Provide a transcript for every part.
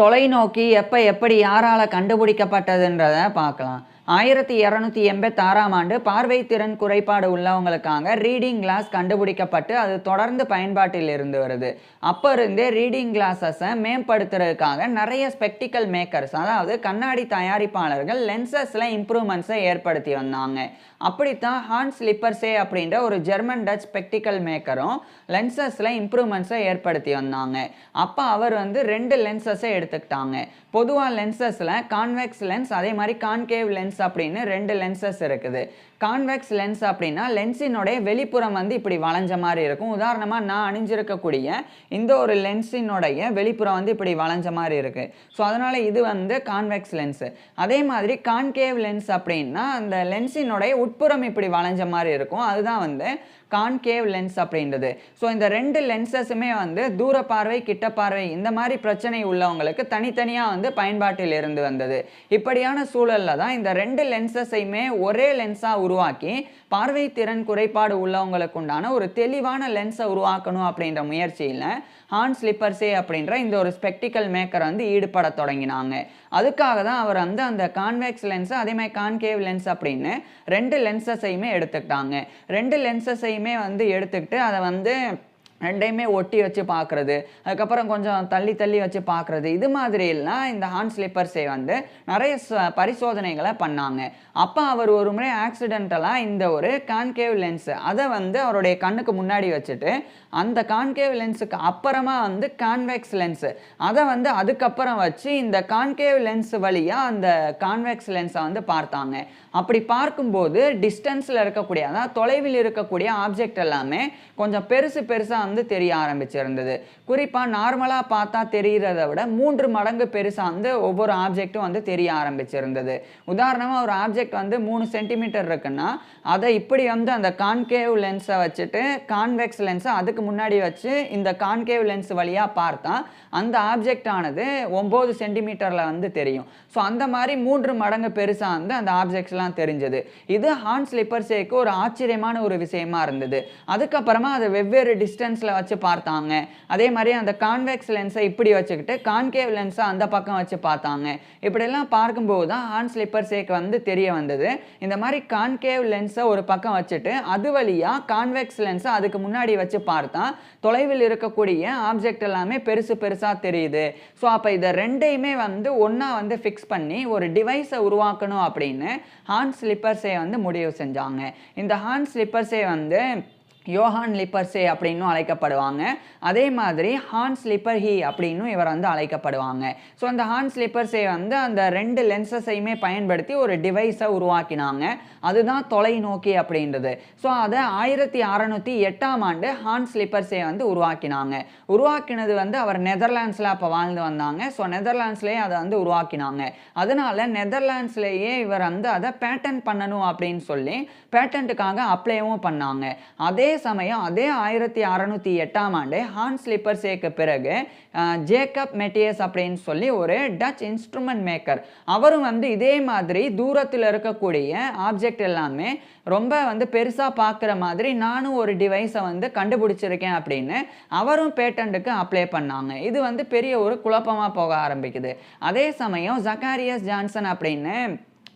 தொலைநோக்கி எப்போ எப்படி யாரால் கண்டுபிடிக்கப்பட்டதுன்றதை பார்க்கலாம். ஆயிரத்தி இரநூத்தி எண்பத்தாறாம் ஆண்டு பார்வை திறன் குறைபாடு உள்ளவங்களுக்காக ரீடிங் கிளாஸ் கண்டுபிடிக்கப்பட்டு அது தொடர்ந்து பயன்பாட்டில் இருந்து வருது. அப்போ இருந்தே ரீடிங் கிளாஸஸை மேம்படுத்துறதுக்காக நிறைய ஸ்பெக்டிக்கல் மேக்கர்ஸ் அதாவது கண்ணாடி தயாரிப்பாளர்கள் லென்சஸில் இம்ப்ரூவ்மெண்ட்ஸை ஏற்படுத்தி வந்தாங்க. அப்படித்தான் ஹான்ஸ் லிப்பர்சே அப்படின்ற ஒரு ஜெர்மன் டச் ஸ்பெக்டிக்கல் மேக்கரும் லென்சஸில் இம்ப்ரூவ்மெண்ட்ஸை ஏற்படுத்தி வந்தாங்க. அப்போ அவர் வந்து ரெண்டு லென்சஸை எடுத்துக்கிட்டாங்க. பொதுவாக லென்சஸில் கான்வெக்ஸ் லென்ஸ் அதே மாதிரி கான்கேவ் லென்ஸ் அப்படின்னு ரெண்டு லென்சஸ் இருக்குது. கான்வெக்ஸ் லென்ஸ் அப்படின்னா லென்ஸினுடைய வெளிப்புறம் வந்து இப்படி வளைஞ்ச மாதிரி இருக்கும். உதாரணமாக நான் அணிஞ்சிருக்கக்கூடிய இந்த ஒரு லென்ஸினுடைய வெளிப்புறம் வந்து இப்படி வளைஞ்ச மாதிரி இருக்குது ஸோ அதனால் இது வந்து கான்வெக்ஸ் லென்ஸு அதே மாதிரி கான்கேவ் லென்ஸ் அப்படின்னா அந்த லென்ஸினுடைய உட்புறம் இப்படி வளைஞ்ச மாதிரி இருக்கும். அதுதான் வந்து கான்கேவ் லென்ஸ் அப்படின்றது. ஸோ இந்த ரெண்டு லென்சஸுமே வந்து தூர பார்வை கிட்ட பார்வை இந்த மாதிரி பிரச்சனை உள்ளவங்களுக்கு தனித்தனியாக வந்து பயன்பாட்டில் இருந்து வந்தது. இப்படியான சூழலில் தான் இந்த ரெண்டு லென்சஸையுமே ஒரே லென்ஸாக உருவாக்கி பார்வை திறன் குறைபாடு உள்ளவங்களுக்கு உண்டான ஒரு தெளிவான லென்ஸை உருவாக்கணும் அப்படின்ற முயற்சியில் ஹான் ஸ்லிப்பர்ஸே அப்படின்ற இந்த ஒரு ஸ்பெக்டிக்கல் மேக்கர் வந்து ஈடுபட தொடங்கினாங்க. அதுக்காக தான் அவர் வந்து அந்த கான்வெக்ஸ் லென்ஸ் அதே மாதிரி கான்கேவ் லென்ஸ் அப்படின்னு ரெண்டு லென்ஸஸையுமே எடுத்துக்கிட்டாங்க. ரெண்டு லென்ஸஸையுமே வந்து எடுத்துக்கிட்டு அதை வந்து ரெண்டையுமே ஒட்டி வச்சு பார்க்குறது அதுக்கப்புறம் கொஞ்சம் தள்ளி தள்ளி வச்சு பார்க்குறது இது மாதிரிலாம் இந்த ஹான் ஸ்லிப்பர்ஸை வந்து நிறைய ச- பரிசோதனைகளை பண்ணாங்க. அப்போ அவர் ஒரு முறை ஆக்சிடென்டலாக இந்த ஒரு கான்கேவ் லென்ஸு அதை வந்து அவருடைய கண்ணுக்கு முன்னாடி வச்சுட்டு அந்த கான்கேவ் லென்ஸுக்கு அப்புறமா வந்து கான்வெக்ஸ் லென்ஸு அதை வந்து அதுக்கப்புறம் வச்சு இந்த கான்கேவ் லென்ஸ் வழியாக அந்த கான்வெக்ஸ் லென்ஸை வந்து பார்த்தாங்க. அப்படி பார்க்கும்போது டிஸ்டன்ஸில் இருக்கக்கூடிய அதாவது தொலைவில் இருக்கக்கூடிய ஆப்ஜெக்ட் எல்லாமே கொஞ்சம் பெருசு பெருசாக வந்து தெரிய ஆரம்பிச்சிருந்தது. குறிப்பாக நார்மலாக பார்த்தா தெரிகிறத விட மூன்று மடங்கு பெருசாக வந்து ஒவ்வொரு ஆப்ஜெக்ட்டும் வந்து தெரிய ஆரம்பிச்சிருந்தது. உதாரணமாக ஒரு ஆப்ஜெக்ட் வந்து மூணு சென்டிமீட்டர் இருக்குன்னா அதை இப்படி வந்து அந்த கான்கேவ் லென்ஸை வச்சுட்டு கான்வெக்ஸ் லென்ஸை அதுக்கு முன்னாடி வச்சு இந்த கான்கேவ் லென்ஸ் வழியாக பார்த்தா அந்த ஆப்ஜெக்ட் ஆனது ஒம்பது சென்டிமீட்டரில் வந்து தெரியும். ஸோ அந்த மாதிரி மூன்று மடங்கு பெருசாக வந்து அந்த ஆப்ஜெக்ட்ஸ்லாம் தெரிஞ்சது. இது ஹான் லிப்பர்சேக்கு ஒரு ஆச்சரியமான ஒரு விஷயமா இருந்தது. அதுக்கப்புறமா அதை வெவ்வேறு டிஸ்டன்ஸில் வச்சு பார்த்தாங்க. அதே மாதிரி அந்த கான்வெக்ஸ் லென்ஸை இப்படி வச்சுக்கிட்டு கான்கேவ் லென்ஸை அந்த பக்கம் வச்சு பார்த்தாங்க. இப்படியெல்லாம் பார்க்கும்போது தான் ஹான் லிப்பர்சேக்கு வந்து தெரிய வந்தது. இந்த மாதிரி கான்கேவ் லென்ஸை ஒரு பக்கம் வச்சுட்டு அது வழியாக கான்வெக்ஸ் லென்ஸை அதுக்கு முன்னாடி வச்சு பார்த்தா தொலைவில் இருக்கக்கூடிய ஆப்ஜெக்ட் எல்லாமே பெருசு பெருசாக தெரியுது. ஸோ அப்போ இதை ரெண்டையுமே வந்து ஒன்றா வந்து ஃபிக்ஸ் பண்ணி ஒரு டிவைஸை உருவாக்கணும் அப்படின்னு ஹான் ஸ்லிப்பர்ஸே வந்து முடிவு செஞ்சாங்க. இந்த ஹான் ஸ்லிப்பர்ஸே வந்து யோஹான் லிப்பர்சே அப்படின்னும் அழைக்கப்படுவாங்க. அதே மாதிரி ஹான் ஸ்லிப்பர் ஹி அப்படின்னும் இவர் வந்து அழைக்கப்படுவாங்க. ஸோ அந்த ஹான் ஸ்லிப்பர்ஸே வந்து அந்த ரெண்டு லென்சஸையுமே பயன்படுத்தி ஒரு டிவைஸை உருவாக்கினாங்க. அதுதான் தொலைநோக்கி அப்படின்றது. ஸோ அதை ஆயிரத்தி அறநூற்றி எட்டாம் ஆண்டு ஹான் ஸ்லிப்பர்ஸே வந்து உருவாக்கினாங்க. உருவாக்கினது வந்து அவர் நெதர்லாண்ட்ஸில் அப்போ வாழ்ந்து வந்தாங்க. ஸோ நெதர்லாண்ட்ஸ்லேயே அதை வந்து உருவாக்கினாங்க. அதனால நெதர்லாண்ட்ஸ்லேயே இவர் வந்து அதை பேட்டன் பண்ணணும் அப்படின்னு சொல்லி பேட்டன்ட்டுக்காக அப்ளைவும் பண்ணாங்க. அதே சமயம் அதே ஆயிரத்தி அறநூற்றி எட்டாம் ஆண்டு ஹான் ஸ்லிப்பர்ஸேக்கு பிறகு ஜேக்கப் மெட்டியஸ் அப்படின்னு சொல்லி ஒரு டச் இன்ஸ்ட்ருமெண்ட் மேக்கர். அவரும் வந்து இதே மாதிரி தூரத்தில் இருக்கக்கூடிய ஆப்ஜெக்ட் எல்லாமே ரொம்ப வந்து பெருசாக பார்க்குற மாதிரி நானும் ஒரு டிவைஸை வந்து கண்டுபிடிச்சிருக்கேன் அப்படின்னு அவரும் பேட்டண்ட்டுக்கு அப்ளை பண்ணாங்க. இது வந்து பெரிய ஒரு குழப்பமாக போக ஆரம்பிக்குது. அதே சமயம் ஜக்காரியஸ் ஜான்சன் அப்படின்னு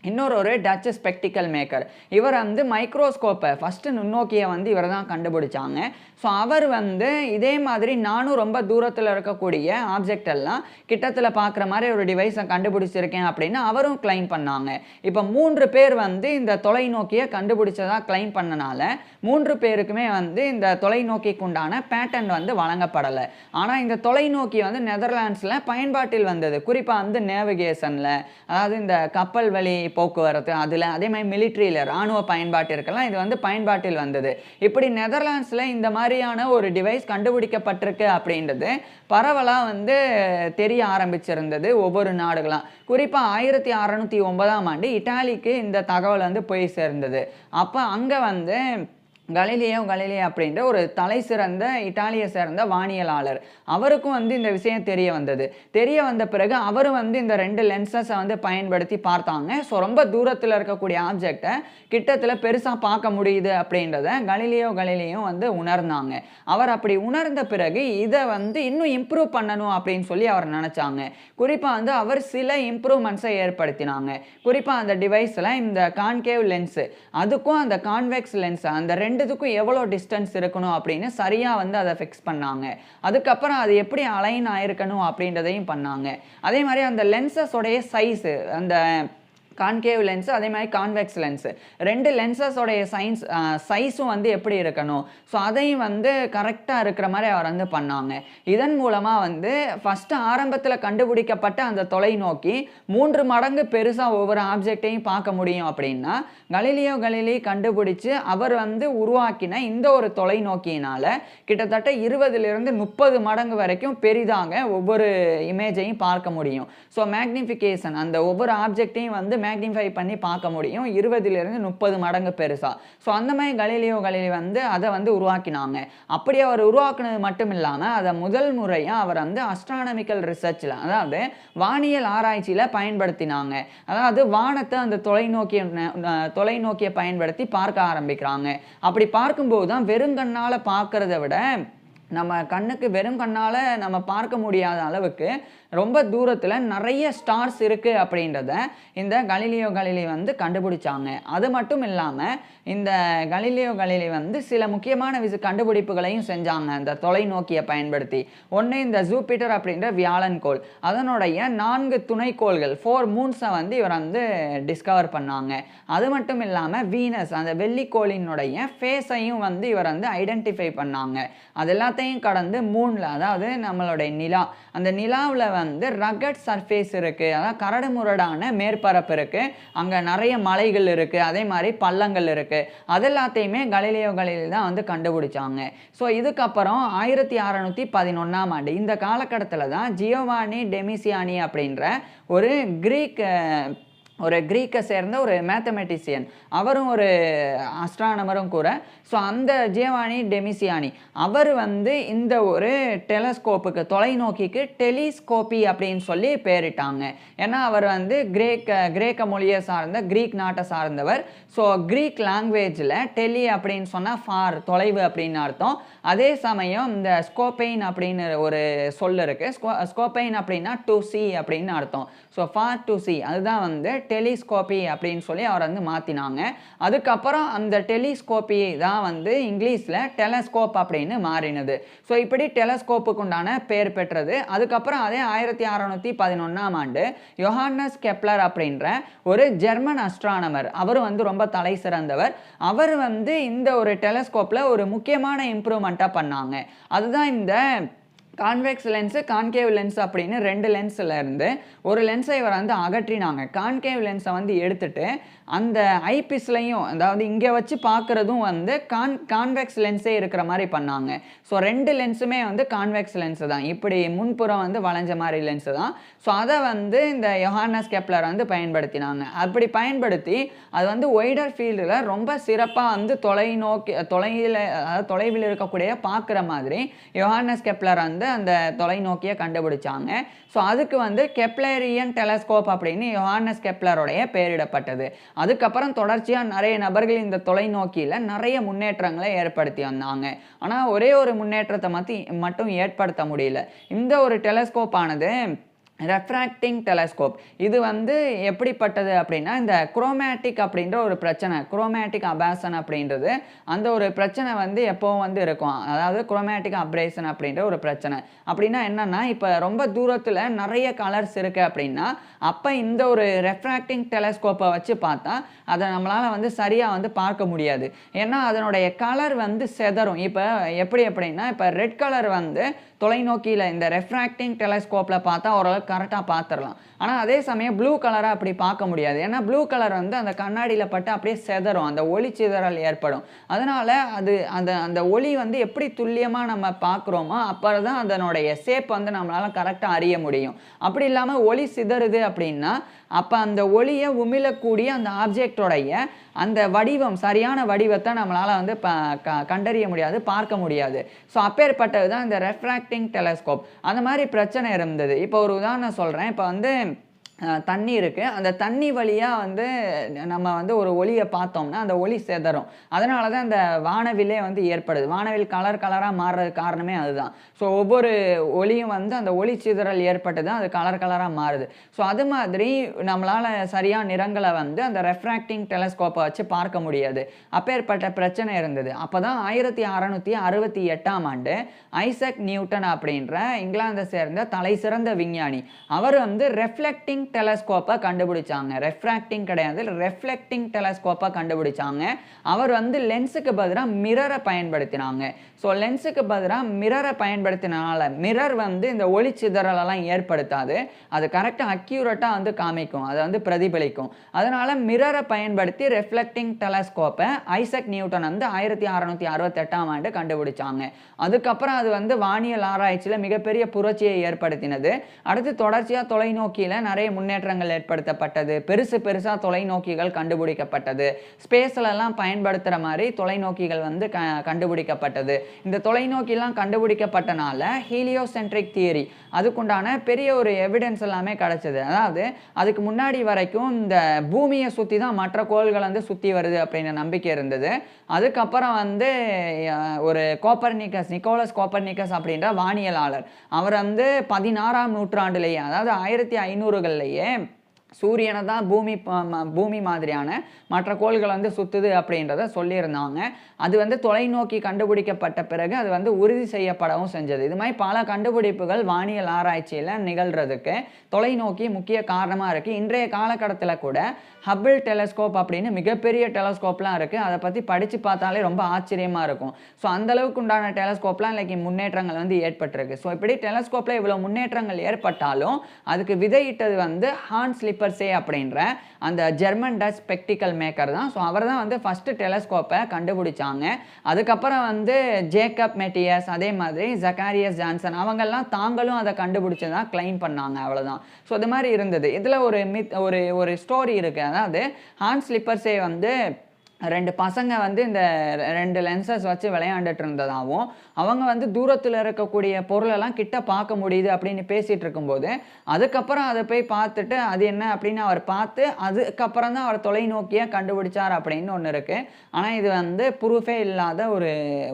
இன்னொரு ஒரு டச்சு ஸ்பெக்டிக்கல் மேக்கர் இவர் வந்து மைக்ரோஸ்கோப்பை ஃபஸ்ட்டு நுண்ணோக்கியை வந்து இவர் தான் கண்டுபிடிச்சாங்க. ஸோ அவர் வந்து இதே மாதிரி நானும் ரொம்ப தூரத்தில் இருக்கக்கூடிய ஆப்ஜெக்ட் எல்லாம் கிட்டத்தில் பார்க்குற மாதிரி ஒரு டிவைஸை கண்டுபிடிச்சிருக்கேன் அப்படின்னு அவரும் கிளைம் பண்ணாங்க. இப்போ மூன்று பேர் வந்து இந்த தொலைநோக்கியை கண்டுபிடிச்சதாக கிளைம் பண்ணனால மூன்று பேருக்குமே வந்து இந்த தொலைநோக்கிக்கு உண்டான பேட்டன் வந்து வழங்கப்படலை. ஆனால் இந்த தொலைநோக்கி வந்து நெதர்லாண்ட்ஸில் பயன்பாட்டில் வந்தது. குறிப்பாக வந்து நேவிகேஷனில் அதாவது இந்த கப்பல் வழி போக்குவரத்து அதில் அதே மாதிரி மிலிட்ரியில் இராணுவ பயன்பாட்டிற்கெல்லாம் இது வந்து பயன்பாட்டில் வந்தது. இப்படி நெதர்லாண்ட்ஸில் இந்த மாதிரியான ஒரு டிவைஸ் கண்டுபிடிக்கப்பட்டிருக்கு அப்படின்றது பரவலாக வந்து தெரிய ஆரம்பிச்சிருந்தது ஒவ்வொரு நாடுகளாம். குறிப்பாக ஆயிரத்தி அறநூற்றி ஒன்பதாம் ஆண்டு இட்டாலிக்கு இந்த தகவல் வந்து போய் சேர்ந்தது. அப்போ அங்கே வந்து கலிலியோ கலிலியோ அப்படின்ற ஒரு தலை சிறந்த இட்டாலியை சேர்ந்த வானியலாளர். அவருக்கும் வந்து இந்த விஷயம் தெரிய வந்தது. தெரிய வந்த பிறகு அவர் வந்து இந்த ரெண்டு லென்சஸை வந்து பயன்படுத்தி பார்த்தாங்க. ஸோ ரொம்ப தூரத்தில் இருக்கக்கூடிய ஆப்ஜெக்டை கிட்டத்தில் பெருசாக பார்க்க முடியுது அப்படின்றத கலிலியோ கலிலியோ வந்து உணர்ந்தாங்க. அவர் அப்படி உணர்ந்த பிறகு இதை வந்து இன்னும் இம்ப்ரூவ் பண்ணணும் அப்படின்னு சொல்லி அவர் நினச்சாங்க. குறிப்பாக வந்து அவர் சில இம்ப்ரூவ்மெண்ட்ஸை ஏற்படுத்தினாங்க. குறிப்பாக அந்த டிவைஸில் இந்த கான்கேவ் லென்ஸு அதுக்கும் அந்த கான்வெக்ஸ் லென்ஸ் அந்த ரெண்டு ரெண்டுத்துக்கும் எவ்வளோ டிஸ்டன்ஸ் இருக்கணும் அப்படின்னு சரியாக வந்து அதை ஃபிக்ஸ் பண்ணாங்க. அதுக்கப்புறம் அது எப்படி அலைன் ஆயிருக்கணும் அப்படின்றதையும் பண்ணாங்க. அதே மாதிரி அந்த லென்சஸோடைய சைஸு அந்த கான்கேவ் லென்ஸு அதே மாதிரி கான்வெக்ஸ் லென்ஸு ரெண்டு லென்சஸோடைய சைன்ஸ் சைஸும் வந்து எப்படி இருக்கணும்? ஸோ அதையும் வந்து கரெக்டாக இருக்கிற மாதிரி அவர் வந்து பண்ணாங்க. இதன் மூலமாக வந்து ஃபஸ்ட்டு ஆரம்பத்தில் கண்டுபிடிக்கப்பட்ட அந்த தொலைநோக்கி மூன்று மடங்கு பெருசாக ஒவ்வொரு ஆப்ஜெக்டையும் பார்க்க முடியும் அப்படின்னா கலிலியோ கலிலி கண்டுபிடிச்சு அவர் வந்து உருவாக்கின இந்த ஒரு தொலைநோக்கியினால் கிட்டத்தட்ட இருபதுலேருந்து முப்பது மடங்கு வரைக்கும் பெரிதாக ஒவ்வொரு இமேஜையும் பார்க்க முடியும். ஸோ மேக்னிஃபிகேஷன் அந்த ஒவ்வொரு ஆப்ஜெக்டையும் வந்து மேக்னிஃபை பண்ணி பார்க்க முடியும். இருபதுலேருந்து முப்பது மடங்கு பெருசாக ஸோ அந்த மாதிரி கலிலியோ கலிலி வந்து அதை வந்து உருவாக்கினாங்க. அப்படி அவர் உருவாக்குனது மட்டும் இல்லாமல் அதை முதல் முறையாக அவர் வந்து அஸ்ட்ரானமிக்கல் ரிசர்ச்சில் அதாவது வானியல் ஆராய்ச்சியில் பயன்படுத்தினாங்க. அதாவது வானத்தை அந்த தொலைநோக்கிய தொலைநோக்கியை பயன்படுத்தி பார்க்க ஆரம்பிக்கிறாங்க. அப்படி பார்க்கும்போது தான் வெறுங்கண்ணால் பார்க்குறத விட நம்ம கண்ணுக்கு வெறும் கண்ணால் நம்ம பார்க்க முடியாத அளவுக்கு ரொம்ப தூரத்தில் நிறைய ஸ்டார்ஸ் இருக்குது அப்படின்றத இந்த கலிலியோ கலிலி வந்து கண்டுபிடிச்சாங்க. அது மட்டும் இல்லாமல் இந்த கலிலியோ கலிலி வந்து சில முக்கியமான விசு கண்டுபிடிப்புகளையும் செஞ்சாங்க. இந்த தொலைநோக்கியை பயன்படுத்தி. ஒன்று இந்த ஜூபிட்டர் அப்படின்ற வியாழன் கோள். அதனுடைய நான்கு துணைக்கோள்கள் ஃபோர் மூன்ஸை வந்து இவர் வந்து டிஸ்கவர் பண்ணாங்க. அது மட்டும் இல்லாமல் வீனஸ் அந்த வெள்ளிக்கோளினுடைய ஃபேஸையும் வந்து இவர் வந்து ஐடென்டிஃபை பண்ணாங்க. அது எல்லாத்தையும் கடந்து மூணில் அதாவது நம்மளுடைய நிலா. அந்த நிலாவில் வந்து ரகட் சர்ஃபேஸ் இருக்குது அதாவது கரடு முரடான மேற்பரப்பு இருக்குது அங்கே நிறைய மலைகள் இருக்குது அதே மாதிரி பள்ளங்கள் இருக்குது அது எல்லாத்தையுமே கலிலியோ கலிலி தான் வந்து கண்டுபிடிச்சாங்க. ஸோ இதுக்கப்புறம் ஆயிரத்தி அறநூற்றி பதினொன்றாம் ஆண்டு இந்த காலகட்டத்தில் தான் ஜியோவானி டெமிசியானி அப்படின்ற ஒரு கிரீக் ஒரு கிரீக்கை சேர்ந்த ஒரு மேத்தமெட்டிசியன் அவரும் ஒரு அஸ்ட்ரானமரும் கூட. ஸோ அந்த ஜேவானி டெமிசியானி அவர் வந்து இந்த ஒரு டெலஸ்கோப்புக்கு தொலைநோக்கிக்கு டெலிஸ்கோப்பி அப்படின்னு சொல்லி பேரிட்டாங்க. ஏன்னா அவர் வந்து கிரேக்க கிரேக்க மொழியை சார்ந்த கிரீக் நாட்டை சார்ந்தவர். ஸோ கிரீக் லாங்குவேஜில் டெலி அப்படின்னு சொன்னால் ஃபார் தொலைவு அப்படின்னு அர்த்தம். அதே சமயம் இந்த ஸ்கோபெயின் அப்படின்னு ஒரு சொல் இருக்குது ஸ்கோ ஸ்கோபெயின் அப்படின்னா டு சி அப்படின்னு அர்த்தம். ஸோ ஃபார் டு சி அதுதான் வந்து டெலிஸ்கோப்பி அப்படின்னு சொல்லி அவர் வந்து மாற்றினாங்க அதுக்கப்புறம் அந்த டெலிஸ்கோப்பி தான் வந்து இங்கிலீஷில் டெலஸ்கோப் அப்படின்னு மாறினது. ஸோ இப்படி டெலஸ்கோப்புக்கு உண்டான பேர் பெற்றது. அதுக்கப்புறம் அதே ஆயிரத்தி அறநூற்றி பதினொன்றாம் ஆண்டு யோஹானஸ் கெப்லர் அப்படின்ற ஒரு ஜெர்மன் அஸ்ட்ரானமர் அவர் வந்து ரொம்ப தலை சிறந்தவர். அவர் வந்து இந்த ஒரு டெலஸ்கோப்பில் ஒரு முக்கியமான இம்ப்ரூவ்மெண்ட்டாக பண்ணாங்க. அதுதான் இந்த கான்வெக்ஸ் லென்ஸு கான்கேவ் லென்ஸ் அப்படின்னு ரெண்டு லென்ஸில் இருந்து ஒரு லென்ஸை இவர் வந்து அகற்றினாங்க. கான்கேவ் லென்ஸை வந்து எடுத்துட்டு அந்த ஐபிஸ்லையும் அதாவது இங்கே வச்சு பார்க்குறதும் வந்து கான் கான்வெக்ஸ் லென்ஸே இருக்கிற மாதிரி பண்ணாங்க. ஸோ ரெண்டு லென்ஸுமே வந்து கான்வெக்ஸ் லென்ஸு தான். இப்படி முன்புறம் வந்து வளைஞ்ச மாதிரி லென்ஸு தான். ஸோ அதை வந்து இந்த யோஹானஸ் கெப்லர் வந்து பயன்படுத்தினாங்க. அப்படி பயன்படுத்தி அது வந்து ஒய்டர் ஃபீல்டில் ரொம்ப சிறப்பாக வந்து தொலைநோக்கி தொலைவில் அதாவது தொலைவில் இருக்கக்கூடிய பார்க்குற மாதிரி யோஹானஸ் கெப்லர் வந்து அந்த தொலைநோக்கியை கண்டுபிடிச்சாங்க. ஸோ அதுக்கு வந்து கெப்லரியன் டெலஸ்கோப் அப்படின்னு யோஹானஸ் கெப்லருடைய பெயரிடப்பட்டது. அதுக்கப்புறம் தொடர்ச்சியாக நிறைய நபர்கள் இந்த தொலைநோக்கியில் நிறைய முன்னேற்றங்களை ஏற்படுத்தி வந்தாங்க. ஆனால் ஒரே ஒரு முன்னேற்றத்தை மத்தி மட்டும் ஏற்படுத்த முடியல. இந்த ஒரு டெலஸ்கோப் ஆனது ரெஃப்ராக்டிங் டெலஸ்கோப் இது வந்து எப்படிப்பட்டது அப்படின்னா இந்த குரோமேட்டிக் அப்படின்ற ஒரு பிரச்சனை குரோமேட்டிக் அபாசன் அப்படின்றது அந்த ஒரு பிரச்சனை வந்து எப்போவும் வந்து இருக்கும். அதாவது குரோமேட்டிக் அப்ரேஷன் அப்படின்ற ஒரு பிரச்சனை. அப்படின்னா என்னென்னா இப்போ ரொம்ப தூரத்தில் நிறைய கலர்ஸ் இருக்குது அப்படின்னா அப்போ இந்த ஒரு ரெஃப்ராக்டிங் டெலஸ்கோப்பை வச்சு பார்த்தா அதை நம்மளால் வந்து சரியாக வந்து பார்க்க முடியாது. ஏன்னா அதனுடைய கலர் வந்து செதறும். இப்போ எப்படி அப்படின்னா இப்போ ரெட் கலர் வந்து தொலைநோக்கியில் இந்த ரெஃப்ராக்டிங் டெலஸ்கோப்பில் பார்த்தா ஓரளவுக்கு கரெக்டாக பார்த்துடலாம். ஆனால் அதே சமயம் ப்ளூ கலராக அப்படி பார்க்க முடியாது. ஏன்னா ப்ளூ கலர் வந்து அந்த கண்ணாடியில் பட்டு அப்படியே செதறும். அந்த ஒளி சிதறல் ஏற்படும். அதனால் அது அந்த அந்த ஒளி வந்து எப்படி துல்லியமாக நம்ம பார்க்குறோமோ அப்போ தான் அதனுடைய ஷேப் வந்து நம்மளால் கரெக்டாக அறிய முடியும். அப்படி இல்லாமல் ஒளி சிதறுது அப்படின்னா அப்போ அந்த ஒளியை உமிழக்கூடிய அந்த ஆப்ஜெக்டோடைய அந்த வடிவம் சரியான வடிவத்தை நம்மளால் வந்து ப க கண்டறிய முடியாது பார்க்க முடியாது. ஸோ அப்பேற்பட்டது தான் இந்த ரிஃப்ளெக்டிங் டெலஸ்கோப் அந்த மாதிரி பிரச்சனை இருந்தது. இப்போ ஒரு உதாரணம் சொல்கிறேன் இப்போ வந்து தண்ணி இருக்குது அந்த தண்ணி வழியாக வந்து நம்ம வந்து ஒரு ஒளியை பார்த்தோம்னா அந்த ஒளி செதறும். அதனால தான் அந்த வானவிலே வந்து ஏற்படுது. வானவில் கலர் கலராக மாறுறதுக்கு காரணமே அதுதான். ஸோ ஒவ்வொரு ஒளியும் வந்து அந்த ஒளி சிதறல் ஏற்பட்டு தான் அது கலர் கலராக மாறுது. ஸோ அது மாதிரி நம்மளால் சரியாக நிறங்களை வந்து அந்த ரெஃப்ராக்டிங் டெலஸ்கோப்பை வச்சு பார்க்க முடியாது. அப்பேற்பட்ட பிரச்சனை இருந்தது. அப்போ தான் ஆயிரத்தி அறநூற்றி அறுபத்தி எட்டாம் ஆண்டு ஐசக் நியூட்டன் அப்படின்ற இங்கிலாந்தை சேர்ந்த தலை சிறந்த விஞ்ஞானி. அவர் வந்து ரெஃப்ளெக்டிங் டெலஸ்கோப்பை கண்டுபிடிச்சாங்க. ரெஃப்ராக்டிங் கிடையாது ரெஃப்ளெக்டிங் டெலஸ்கோப்பை கண்டுபிடிச்சாங்க. அவர் வந்து லென்ஸுக்கு பதிலாக மிரரை பயன்படுத்தினாங்க. ஸோ லென்ஸுக்கு பதிலாக மிரரை பயன்படுத்தினால மிரர் வந்து இந்த ஒளி சிதறலெல்லாம் ஏற்படுத்தாது. அது கரெக்டாக அக்யூரேட்டாக வந்து காமிக்கும் அதை வந்து பிரதிபலிக்கும். அதனால் மிரரை பயன்படுத்தி ரெஃப்ளெக்டிங் டெலஸ்கோப்பை ஐசக் நியூட்டன் வந்து ஆயிரத்தி அறநூற்றி அறுபத்தெட்டாம் ஆண்டு கண்டுபிடிச்சாங்க. அதுக்கப்புறம் அது வந்து வானியல் ஆராய்ச்சியில் மிகப்பெரிய புரட்சியை ஏற்படுத்தினது. அடுத்து தொடர்ச்சியாக தொலைநோக்கியில் நிறைய முன்னேற்றங்கள் ஏற்படுத்தப்பட்டது. பெருசு பெருசாக தொலைநோக்கிகள் கண்டுபிடிக்கப்பட்டது. ஸ்பேஸ்லலாம் பயன்படுத்துகிற மாதிரி தொலைநோக்கிகள் வந்து க கண்டுபிடிக்கப்பட்டது. இந்த தொலைநோக்கிலாம் கண்டுபிடிக்கப்பட்டனால ஹீலியோசென்ட்ரிக் தியரி அதுக்குண்டான பெரிய ஒரு எவிடன்ஸ் எல்லாமே கிடச்சிது. அதாவது அதுக்கு முன்னாடி வரைக்கும் இந்த பூமியை சுற்றி தான் மற்ற கோள்கள் வந்து சுற்றி வருது அப்படின்ற நம்பிக்கை இருந்தது. அதுக்கப்புறம் வந்து ஒரு கோப்பர்னிக்கஸ் நிக்கோலஸ் கோப்பர்னிக்கஸ் அப்படின்ற வானியலாளர். அவர் வந்து பதினாறாம் நூற்றாண்டுலேயே அதாவது ஆயிரத்தி ஐநூறுகள்லேயே IBM சூரியனை தான் பூமி ப- ம- பூமி மாதிரியான மற்ற கோள்கள் வந்து சுற்றுது அப்படின்றத சொல்லியிருந்தாங்க. அது வந்து தொலைநோக்கி கண்டுபிடிக்கப்பட்ட பிறகு அது வந்து உறுதி செய்யப்படவும் செஞ்சது. இது மாதிரி பல கண்டுபிடிப்புகள் வானியல் ஆராய்ச்சியில் நிகழ்கிறதுக்கு தொலைநோக்கி முக்கிய காரணமாக இருக்குது இன்றைய காலகட்டத்தில் கூட ஹபிள் டெலஸ்கோப் அப்படின்னு மிகப்பெரிய டெலஸ்கோப்லாம் இருக்குது அதை பற்றி படித்து பார்த்தாலே ரொம்ப ஆச்சரியமாக இருக்கும். ஸோ அந்தளவுக்கு உண்டான டெலஸ்கோப்லாம் இன்றைக்கி முன்னேற்றங்கள் வந்து ஏற்பட்டிருக்கு. ஸோ இப்படி டெலஸ்கோப்பில் இவ்வளோ முன்னேற்றங்கள் ஏற்பட்டாலும் அதுக்கு விதையிட்டது வந்து ஹான் பர்சே அப்படின்ற அந்த ஜெர்மன் டச் ஸ்பெக்டிக்கல் மேக்கர் தான். ஸோ அவர் தான் வந்து ஃபஸ்ட்டு டெலஸ்கோப்பை கண்டுபிடிச்சாங்க. அதுக்கப்புறம் வந்து ஜேக்கப் மெட்டியஸ் அதே மாதிரி ஜக்காரியஸ் ஜான்சன் அவங்கெல்லாம் தாங்களும் அதை கண்டுபிடிச்சதான் கிளைம் பண்ணாங்க. அவ்வளோதான் ஸோ இது மாதிரி இருந்தது. இதில் ஒரு மித் ஒரு ஒரு ஸ்டோரி இருக்குது அதாவது ஹான் ஸ்லிப்பர்ஸே வந்து ரெண்டு பசங்க வந்து இந்த ரெண்டு லென்சஸ் வச்சு விளையாண்டுட்டு இருந்ததாகவும் அவங்க வந்து தூரத்தில் இருக்கக்கூடிய பொருளெல்லாம் கிட்ட பார்க்க முடியுது அப்படின்னு பேசிகிட்டு இருக்கும்போது அதுக்கப்புறம் அதை போய் பார்த்துட்டு அது என்ன அப்படின்னு அவர் பார்த்து அதுக்கப்புறம் தான் அவர் தொலைநோக்கியை கண்டுபிடிச்சார் அப்படின்னு ஒன்று இருக்குது ஆனால் இது வந்து ப்ரூஃபே இல்லாத ஒரு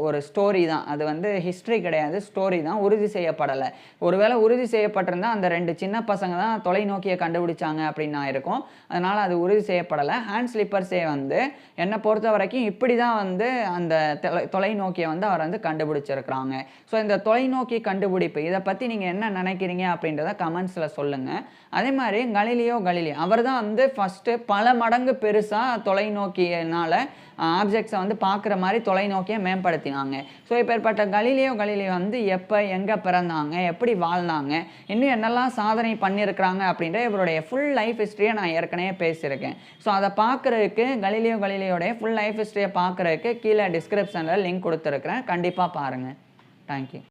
ஒரு ஸ்டோரி தான். அது வந்து ஹிஸ்ட்ரி கிடையாது. ஸ்டோரி தான். உறுதி செய்யப்படலை. ஒருவேளை உறுதி செய்யப்பட்டிருந்தால் அந்த ரெண்டு சின்ன பசங்க தான் தொலைநோக்கியை கண்டுபிடிச்சாங்க அப்படின்னு ஆயிருக்கும். அதனால் அது உறுதி செய்யப்படலை. ஹேண்ட் ஸ்லிப்பர்ஸே வந்து என்ன பொறுத்த வரைக்கும் இப்படி தான் வந்து அந்த தொலை தொலைநோக்கியை வந்து அவர் வந்து கண்டுபிடிச்சிருக்கிறாங்க. ஸோ இந்த தொலைநோக்கி கண்டுபிடிப்பு இதை பற்றி நீங்கள் என்ன நினைக்கிறீங்க அப்படின்றத கமெண்ட்ஸில் சொல்லுங்கள் அதே மாதிரி கலிலியோ கலிலியோ அவர் தான் வந்து ஃபஸ்ட்டு பல மடங்கு பெருசாக தொலைநோக்கியினால் ஆப்ஜெக்ட்ஸை வந்து பார்க்குற மாதிரி தொலைநோக்கியை மேம்படுத்தினாங்க. ஸோ இப்பேற்பட்ட கலிலியோ கலிலியோ வந்து எப்போ எங்கே பிறந்தாங்க எப்படி வாழ்ந்தாங்க இன்னும் என்னெல்லாம் சாதனை பண்ணியிருக்கிறாங்க அப்படின்ற இவருடைய ஃபுல் லைஃப் ஹிஸ்ட்ரியை நான் ஏற்கனவே பேசியிருக்கேன். ஸோ அதை பார்க்குறதுக்கு கலிலியோ கலிலியோடைய ஃபுல் லைஃப் ஹிஸ்ட்ரியை பார்க்குறதுக்கு கீழே டிஸ்கிரிப்ஷனில் லிங்க் கொடுத்துருக்குறேன். கண்டிப்பாக பாருங்கள் தேங்க்யூ